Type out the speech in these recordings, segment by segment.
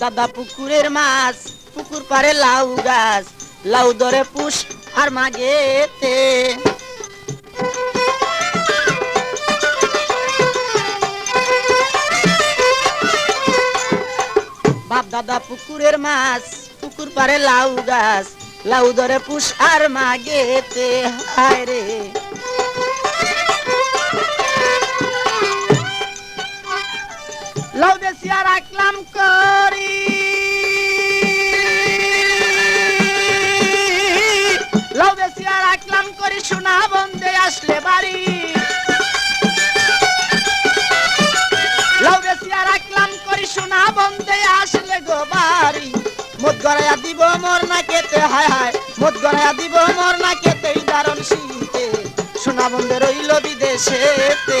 দাদা পুকুরের মাছ, পুকুর পারে লাউ গাছ, লাউ ধরে পুষ আর মাগেতে। বাপ দাদা পুকুরের মাছ, পুকুর পারে লাউ গাছ, লাউ ধরে পুষ আর মাগেতে। হায় রে। লাউ বেশিয়া রাখলাম করি বন্ধে পারি। বাড়ি লাউ বেশিয়া রাখলাম করি, সোনা বন্ধে আসলে গো বাড়ি। মদ গড়াইয়া দিব মোর না কেতে হায় হায়। মদ গড়াইয়া দিব মোর না কেতে দারণ শীতে। সোনা বন্ধে রইল বিদেশেতে।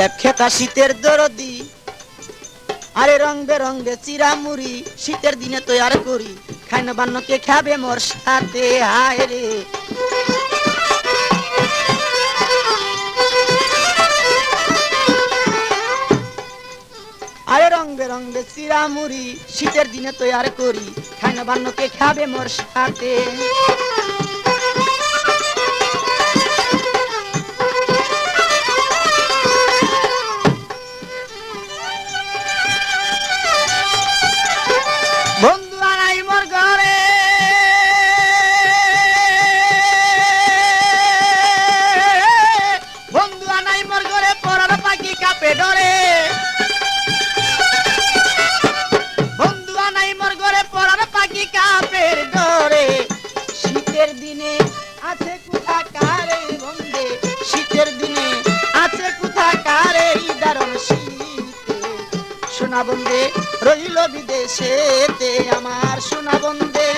লেপখেতা শীতের দরদি। আরে রং বেরঙ্গে চিরামুড়ি, শীতের দিনে তৈয়ার করি। খাইন বান্ন বান্নকে খাবে মোর সাথে, হায় রে। আরে রং বেরঙ্গে চিরামুড়ি, শীতের দিনে তৈয়ার করি। খাইন বান্ন বান্নকে খাবে মোর সাথে। সোনা বন্ধে রইল বিদেশেতে আমার সোনা বন্ধে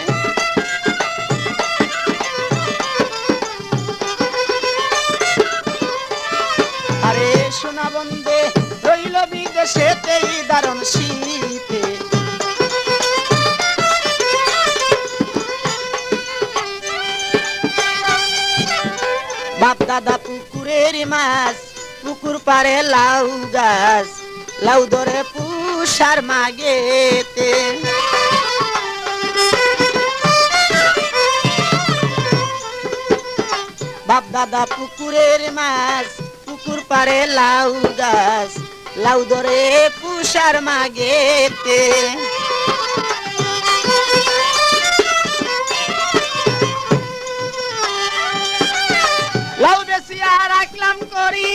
আরে সোনা বন্ধে রইল বিদেশেতে দারণ শীতে। বাপ দাদা পুকুরের মাছ, পুকুর পারে লাউ গাছ, লাউ ধরে পুষার মাগেতে। বাপ দাদা পুকুরের মাছ, পুকুর পারে লাউ গাছ, লাউ ধরে পুষার মাগেতে। লাউ বেশিয়া রাখলাম করি।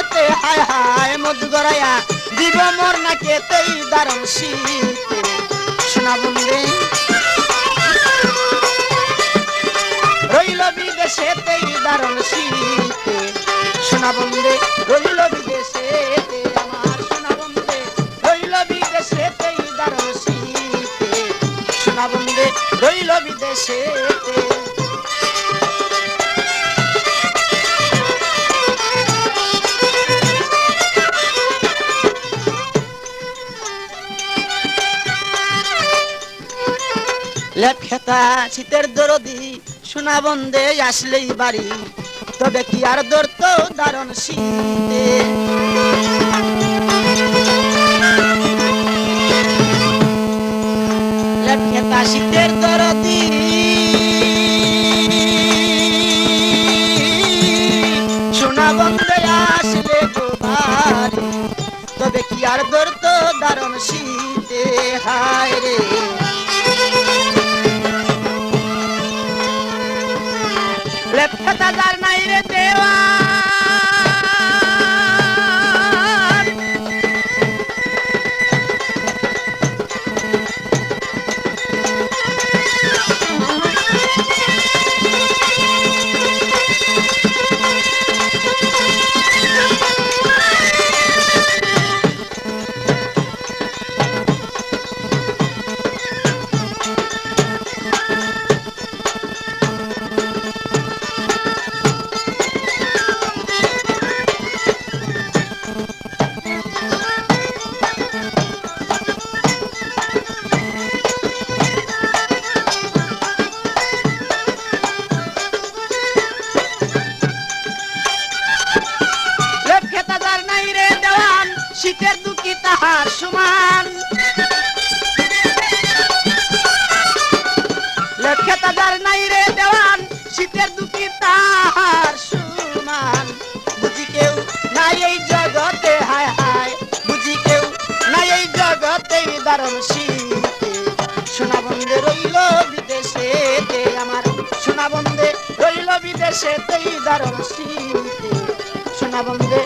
কেতে হায় হায় মধু গড়াইয়া, দিব মোর না কেতেই দারুণ শীতে। সোনা বন্ধে রইল বিদেশেতেই দারুণ শীতে। সোনা বন্ধে রইল বিদেশে আমার। সোনা বন্ধে রইল বিদেশেতেই দারুণ শীতে। সোনা বন্ধে রইল লেপ খেতা শীতের দরদি, সোনা বন্ধে আসলেই বাড়ি। তবে কি আর দরত দারণ শীতে? লেপ খেতা শীতের দরদি। সোনা বন্ধে আসলে তবে কি আর দরত দারণ শীতে? হায় রে। যার নাই রে শীতের দুঃখী তাহার সমান। যার নাই রে দেওয়ান, শীতের দুঃখী তাহার সমান। বুঝি কেউ নাই এই জগতে, হায় হায়। বুঝি কেউ নাই এই জগতে, দারুণ শীতে। সোনা রইল বিদেশেতে আমার। সোনা বন্ধে রইল বিদেশেতেই দারুণ শীতে। সোনা বন্ধে